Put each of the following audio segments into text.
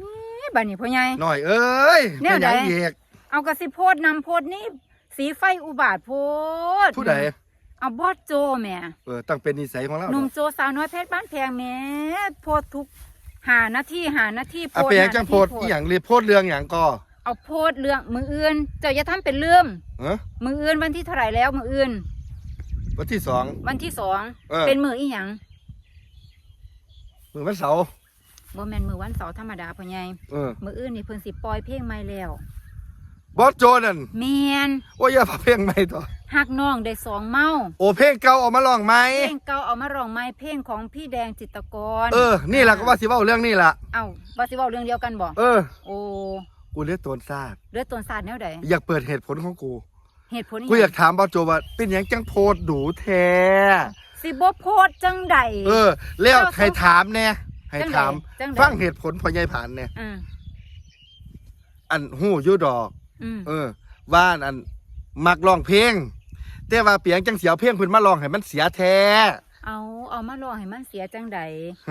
นี่บัดนี้พ่อใหญ่ หน่อยเอ้ยแนวเป็นหยังใดอีกเอากระสิโพดนำโพดนี่สีไฟอุบาทโพดผู้ใดเอาบอสโจแหม่เออต้องเป็นนิสัยของเราหนุ่มโจสาวน้อยเพชรบ้านแพงแหม่โพดทุกหาหน้าที่หาหน้าที่โพอะดเป็นหยังหาจังหน้าโพดที่อีหยังเรียโพดเรื่องหยังก็เอาโพดเรื่องมืออื่นเจ้าอย่าทำเป็นเรื่องเออมืออื่นวันที่เท่าไหร่แล้วมืออื่น วันที่สอง วันที่สองเออเป็นมืออีหยังมือวันเสาร์ บ่แม่นมือวันเสาร์ธรรมดาพ่อใหญ่เออมืออื่นนี่เพิ่นสิปล่อยเพลงใหม่แล้วบอสโจนั่นแม่นโอ้ยอย่าพาเพลงใหม่ต่อหักน้องได้สองเมาโอ้เพลงเก่าเออกมาลองไหมเพลงเก่าเอามาร้องใหม่เพลงของพี่แดงจิตรกรเออนี่แหละก็ว่าสิเว้าเรื่องนี่ล่ะเอ้าว่าสิเว้าเรื่องเดียวกันบ่เออ โอ้กูเลือดตนซาดเลือดตนสาดแนวใดอยากเปิดเหตุผลของกู เหตุผลกูอยากถามบอสโจว่า เป็นหยังจังโพดดูแท้สิบ่โพดจังใดเออแล้วเจ้าให้ถามแน่ ให้จังใดถามจังใด ฟังเหตุผลพอยายผ่านเนี่ยอืมอันหู้อยุดอก อืมเออว่าอันมักร้องเพลง แต่ว่าเปียงจังเสียวเพลงเพิ่นมาร้องให้มันเสียแท้ เอาเอามาร้องให้มันเสียจังใด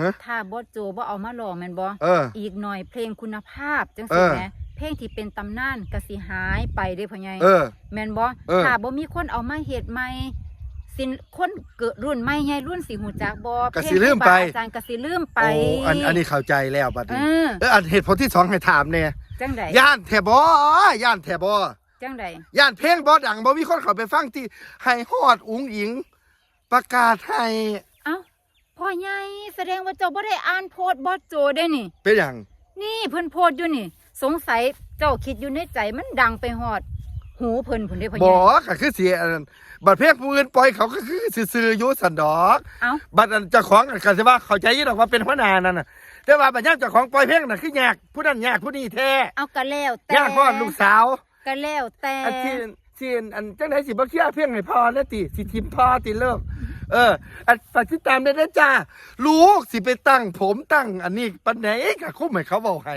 ฮะ ถ้าบ่โจบ่เอามาร้องแม่นบ่เออ อีกหน่อยเพลงคุณภาพจังเอซี่อแหมเพลงที่เป็นตำนานก็สิหายไปเด้พ่อใหญ่เออ แม่นบ่เออ ถ้าบ่มีคนเอามาเฮ็ดใหม่ สินคนเกิดรุ่นใหม่ใหญ่รุ่นสิหูจักบ่ก็สิลืมไปเพลงครูบาอาจารย์ก็สิลืมไปโอ้อันอันนี้เข้าใจแล้วบัดเอนี้อเอออันเหตุผลที่สองให้ถามเนี่ยจังใดย่านแทบอย่านแทบจังใดย่านเพลงบ่ดังบ่มีคนเข้าไปฟังที่ให้ฮอดอุ๋งอิง ประกาศให้เอ้าพ่อใหญ่แสดงว่าเจ้าบ่ได้อ่านโพสต์บอสโจได้นี่ เป็นหยังนี่เพิ่นโพสต์อยู่นี่ สงสัยเจ้าคิดอยู่ในใจมันดังไปฮอด หูเพิ่นพุ่นเด้พ่อใหบ่ญ่ก็คือเสียอันนั้นบัดเพลงผู้อื่นปล่อยเขาก็คือซื่อๆอยู่สันดอกเอ้าบัดอันเจ้าของก็สิว่าเข้าใจอยู่ดอกว่าเป็นหัวหน้านั่นน่ะแต่ว่าบัดยามเจ้าของปล่อยเพลงน่ะคือแยกผู้นั้นแยกผู้นี้แท้เอาก็แล้วแต่แยกพ่อลูกสาวก็แล้วแต่อันที่ที่อันจังไดสิบ่เคลียร์เพลงให้พ่อแล้วติสิทิมพ่อติเลิกเอออันฝากติดตามได้เด้อจ้าลูกสิไปตั้งผมตั้ง อันนี้ปันไหนก็คุ้มให้เขาเว้าให้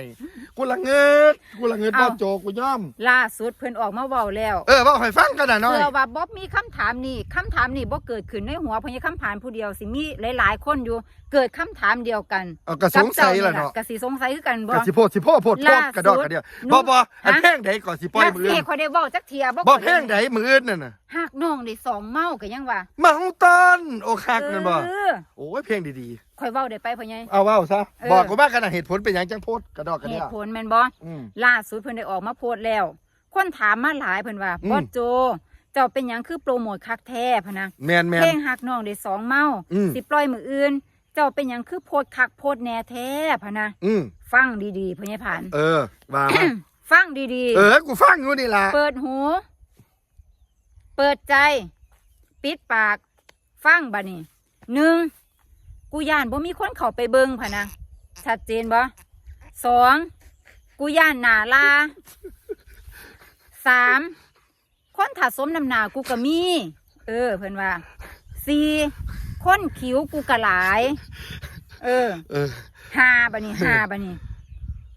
กูละเงิดกูละเงิดบ่โจกูยอมล่าสุดเพิ่นออกมาเว้าแล้วเออเว้าให้ฟังกันน่ะน้อยเพื่อว่าบ๊อบมีคำถามนี่คำถามนี่บ่เกิดขึ้นในหัวเพญคำถามผู้เดียวสิมีหลายๆ คนอยู่เกิดคำถามเดียวกันเอาก็สงสัยล่ะกับเนาะจ้ก็สิสงสัยคือกันบ่ก็สิโพดสิโพดโพดโพดล่ากระดอกกระเดียวสุดบ่บ่อันฮะเพลงใดก่อนสิปล่อยแล้วมื้อสิอื่นข่อยได้เว้าจักเทียบ่บ่เพลงใดมื้ออื่นนั่นน่ะหากน้องได้สองเมาก็ยังว่าเมาต้นอกหักนั่นบ่เออโอ้ยเพลงดี ข่อยเว้าได้ไปพ่อใหญ่ๆเอาเว้าซะเออ บอกกูว่ากันน่ะเหตุผลเป็นหยังจังโพดกระดอกกระเหเดียวตุผลแม่นบ่อืม ล่าสุดเพิ่นได้ออกมาโพสต์แล้ว คนถามมาหลายเพิ่นว่าอืม บอสโจ เจ้าเป็นหยังคือโปรโมทคักแท้พะนะแม่นแม่นเพลงหักน้องได้สองเมาอืม สิปล่อยมืออื่น เจ้าเป็นหยังคือโพดคักโพดแหน่แท้พะนะอืมฟังดีๆพ่อใหญ่ผ่าน เออว่ามา ฟังดีเออ กูฟังอยู่นี่ล่ะๆ เปิดหู เปิดใจ ปิดปาก ฟังบัดนี้หนึ่ง กูย่านบ่มีคนเข้าไปเบิ่งพะนะชัดเจนบ่สองกูย่านหนาลาสามคนถัดสมน้ำหนากูก็มี เออ เพิ่นว่าสี่คนขิวกูก็หลาย เออเออหาบะนี่หาบะนี่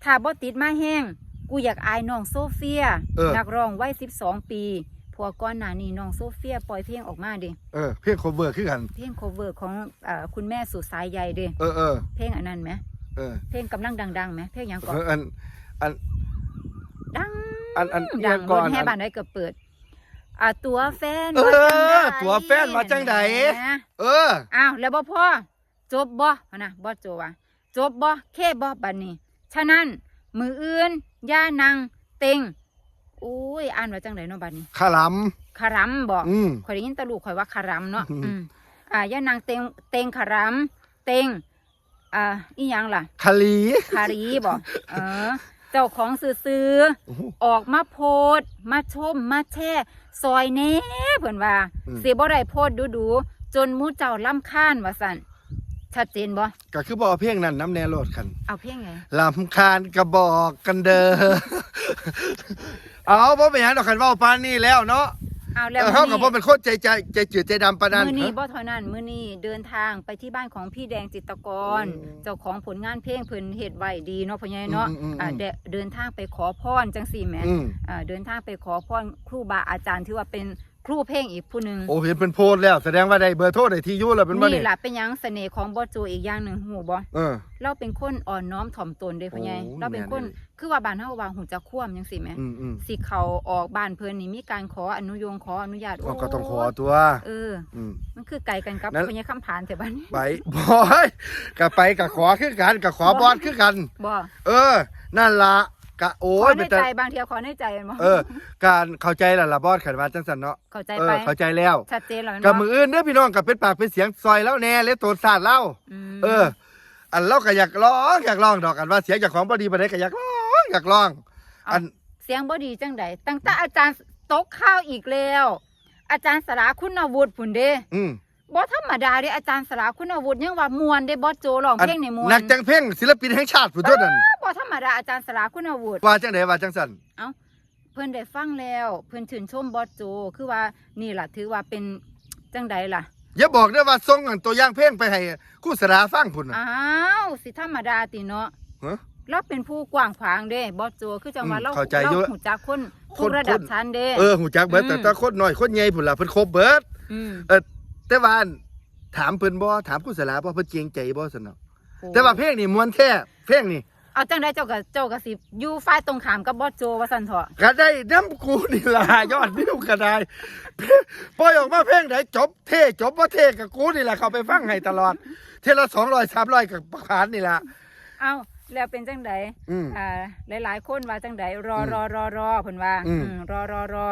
ถ้าบ่ติดมาแห้ง กูอยากอายน้องโซเฟีย เออ นักร้องวัยสิบสองปี พวกก่อนหน้านี้น้องโซเฟียปล่อยเพลงออกมาเดิเออเพลง cover คือกัน เพลง cover ของเอ่อคุณแม่สุดสายใยเดิเออเออเพลงอันนั้นไหมเออเพลงกำลังดังๆไหมเพลงหยังก่อนเอออันอันดังอันอันดังเอียงรก่อถนแห่อันบ้านได้เกือบเปิดอ่าตัวแฟนเออว่าจังใดตัวแฟนว่าจังใดนะเอออ้าวแล้วบ่พ่อจบบ่พะนะบ่จบว่ะจบบ่เคบ่บัดนี้ฉะนั้นมืออื่นย่านางเต็ง อุ้ยอ่านว่าจังไดเนาะบัดนี้ขลคารัมบ่ำอืม ข่อยได้ยินแตะลูกข่อยว่าคารัมเนาะอืม อืมอ่าย่านางเต็งเต็งคารัมเต็งอ่าอีหยังล่ะคลี คารีบ่เออ เจ้าของซื้อๆโอ้โหออกมาโพดมาชม มาแช่ ซอยแหน่เพิ่นว่า อืมสิบ่ได้โพดดูดูๆจนหมูเจ้าล่ำค้านว่าซั่นชัดเจนบ่ก็คือบอกเพลงนั้นน้ำแน่โลดคันเอาเพียงไงลำคาญกระบอกกันเด้อ เอาบ่เป็นหยังดอกคันเว้าปานนี้แล้วเนาะเอาแล้วเออเฮากับบ่เป็นคนใจใจใจจืดใจดำปานนั้น มื้อนี้ฮะบ่เท่านั้นมื้อนี้เดินทางไปที่บ้านของพี่แดงจิตรกร อืมเจ้าของผลงานเพลงเพิ่นเฮ็ดไว้ดีเนาะพ่อใหญ่เนาะอืมอืมอืม อ่าเดเดินทางไปขอพรจังซี่แหมอืม อ่าเดินทางไปขอพรครูบาอาจารย์ที่ว่าเป็น ครูเพลงอีกผู้หนึ่งโอ้เห็นเป็นโพสต์แล้วแสดงว่าได้เบอร์โทรได้ที่อยู่แล้วเป็นบ่นี่นี่แหละเป็นหยังเสน่ห์ของบอสโจอีกอย่างหนึ่งหูบ่เออ เราเป็นคนอ่อนน้อมถ่อมตนเด้พ่อใหญ่โอ้เราเป็นคนแม่นเลยคือว่าบ้านเฮาว่าหูจักคว่ำจังซี่แหมอืมอืมสิเขาออกบ้านเพิ่นนี่มีการขออนุโยงขออนุญาตก็ก็ต้องขอโยตัว เออ อืม มันคือไกลกันกับนั้น พ่อใหญ่คำผานแต่บ้านนี้ไปบอยก็ไปก็ขอคือกันก็ขอบอสคือกัน บ่ เออ นั่นละ กะโอ้ขอยในเป็นแต่ใจบางทีขอในใจแม่นบ่เออ การเข้าใจแล้วล่ะบอสขันว่าจังสันเนาะเข้าใจเอไปอเข้าใจแล้วชัดเจนแล้วแม่นกับบ่มืออื่นเด้อพี่น้องกับเป็นปากเป็นเสียงซอยแล้วแน่เลยตัวสาดเล่า มเออ อันเราก็อยากร้องอยากร้องดอกกันว่าเสียงจากของพอดีปานใดก็อยากร้องอยากร้อง อัน เสียงบ่ดีจังใดตั้งแต่อาจารย์ตกข้าวอีกแล้ว อาจารย์สราคุณอาวุธพุ่นเด้อืมบ่ธรรมดาเด้อาจารย์สราคุณอาวุธยังว่ามวนเด้บ่โจร้องเพลงในมวน นักจังเพ่งศิลปินแห่งชาติผู้เท่านั้น บ่ธรรมดาอาจารย์สราคุณอาวุธว่าจังไดว่าจังสันเพิ่นได้ฟังแล้ว เพิ่นชื่นชมบอสโจคือว่านี่ล่ะถือว่าเป็นจังใดล่ะอย่าบอกเด้อว่าส่งอันตัวอย่างเพลงไปให้ครู่สราฟังพุ่นน่ะ อ้าวสิธรรมดาติเนาะฮะเราเป็นผู้กว้างขวางเด้บอสโจคือจังว่าอืมเราเข้าใจอยู่เราหูจักคนคทุนกระดับคน ชั้นเด้ เออหูจักเบิดอืม แต่ถ้าคนน้อยคนใหญ่พุ่นล่ะเพิ่นครบเบิดมแต่ว่าอันถามเพิ่นบ่ถามครู่สราบ่เพิ่นเกรงใจบ่ซั่นเนาะโอ้แต่ว่าเพลงนี่ม่วนแท้เพลงนี่ เอาจังใดเจ้าก็เจ้าก็สิอยู่ฝ่ายตรงข้ามกับบอสโจว่าซั่นเถาะก็ได้น้ำกูนี่ล่ะยอดวิวก็ได้ปล่อยออกมาเพลงไหนจบเท่จบว่าเท่กับกูนี่แหละเขาไปฟังให้ตลอด เทละสองร้อยสามร้อยกับประคานนี่ล่ะเอาแล้วเป็นจังใดอืมอ่าหลาย ๆ คนว่าจังใดรออืมรอรอรอเพิ่นว่าอืมอืมรอรอรอ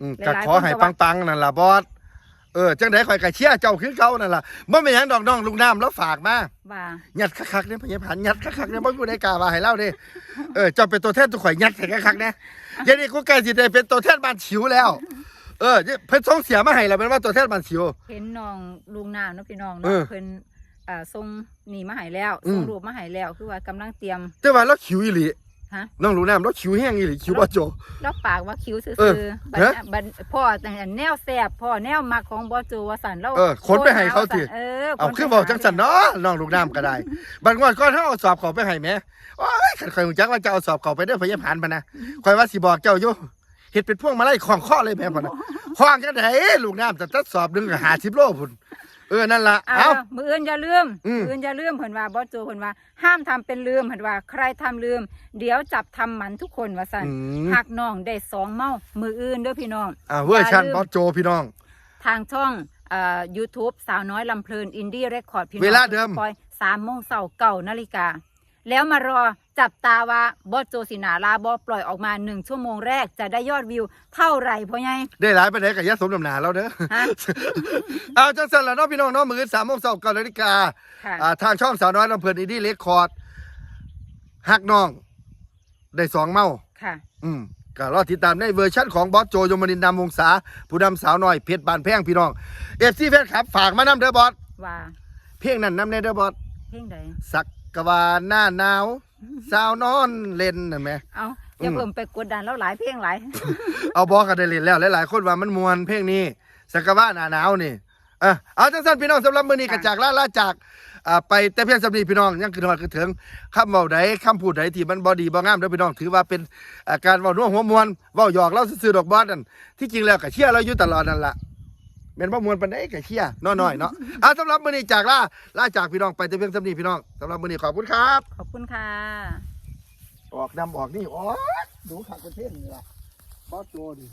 อืมหลายๆก็ขอให้คนก็ว่าปังๆนั่นล่ะบอส เออจังไดข่อยก็เชียร์เจ้าคือเก่านั่นล่ะบ่แม่นหยังดอกน้องลูกน้ำแล้วฝากมาว่า ยัดคักๆเนี่ยพญาพันยัดคักๆเนี่ยบ่กูได้กล้าว่าให้เล่าเด้เออเจ้าเป็นตัวแทนตัวข่อยยัดให้คักๆเนี่ยเดี๋ยวนี้กูใกล้สิได้เป็นตัวแทนบ้านฉิวแล้ว เออเพิ่นส่งเสียมาให้แล้วเป็นว่าตัวแทนบ้านฉิว เห็นน้องลุงน้ำเนาะพี่น้องเอเนาะอเพิ่นอ่าส่งหนีมาให้แล้วอืมส่งรูปมาให้แล้วคือว่ากำลังเตรียมแต่ว่าเราขิวอีหลี ฮะ น้องลูกน้ำเราขิวแห้งอีหลีขิวบ่โจ แล้วปากว่าคิ้วซื่เอออๆบัดฮะบัดพ่อแต่แนวแซ่บพ่อแนวมักของบอจูว่าสันเราเออขนไปให้เขาสิ เออเอาขนไปคือบอกจังสันเนาะน้องลูกน้ำก็ได้บางวันก่อนถ้าเอาสอบเขาไปให้แหม่โอ้ยขันข่อยหูจักว่าจะเอาสอบเขาไปเด้อพยาผ่านมานะข่อยว่าสิบอกเจ้าอยู่เฮ็ดเป็นพวงมาลัยของข้อเลยแม่พ่นนะข้องจังไดลูกน้ำแต่ถ้าสอบหนึงก็50โลพุ่น เออนั่นล่ะเอาเอามืออื่นอย่าลืมอืมมืออื่นอย่าลืมเพิ่นว่าบอจูเพิ่นว่า ห้ามทำเป็นลืมเพิ่นว่าใครทำลืม เดี๋ยวจับทำหมันทุกคนว่าสันอืมหักน้องได้สองเมามืออื่นเด้อพี่น้อง อ่าเวอร์ชันบอสโจพี่น้อง ทางช่องเอ่อ YouTube สาวน้อยลำเพลินอินดี้เรคคอร์ดพี่น้องเวลาเดิมปอยสามโมงเสาร์เก่านาฬิกา แล้วมารอจับตาว่าบอสโจสินาลาบอปล่อยออกมาหนึ่งชั่วโมงแรกจะได้ยอดวิวเท่าไหร่พ่อใหญ่ได้หลายไปไหนกับยะสมน้ำหนาแล้วเด้อฮะเอาจังสันล่ะเนาะพี่น้องเนาะมื้อ3:00น9นาฬิกาค่ะอ่าทางช่องสาวน้อยลำเพลินอินดี้เรคคอร์ดฮักน้อง ได้สองเมาค่ะ อืมก็รอติดตามในเวอร์ชั่นของบอสโจยมนินทร์นำวงศาผู้นำสาวน้อยเพชรบานแพงพี่น้องเอฟซีแฟนคลับ ฝากมานำเด้อบอสว่า เพลงนั้นนำในเด้อบอสเพลงใดสัก กะวาหน้าหนาวสาวนอนเล่นนั่นไหม เอาอย่าอืมเพิ่มไปกดดันแล้วหลายเพลงหลายเอาบอกกันได้เล่นแล้วหลายๆคนว่ามันมวนเพลงนี้สักกะวาหน้าหนาวนี่เออเอาจังสั้นพี่น้องสำหรับมื้อนี้กระจากลาลาจากอ่าไปแต่เพียงสำนีพี่น้องยังคือทอดคือถึงคำเว้าใดคำพูดใดที่มันบ่ดีบ่งามเด้อพี่น้องถือว่าเป็นอาการเว้านัวหัวมวนเว้าหยอกเราซื่อๆดอกบอสนั่นที่จริงแล้วก็เชื่อเราอยู่ตลอดนั่นล่ะ แม่นบ่มวนปานใดก็เชียร์น้อยๆเนาะอะสำหรับมื้อนี้จากลาลาจากพี่น้องไปแต่เพียงสำนี้พี่น้องสำหรับมื้อนี้ขอบคุณครับ ขอบคุณค่ะ ออกดำออกนี่ออกดูขักประเทศนี่ล่ะบอสโจนี่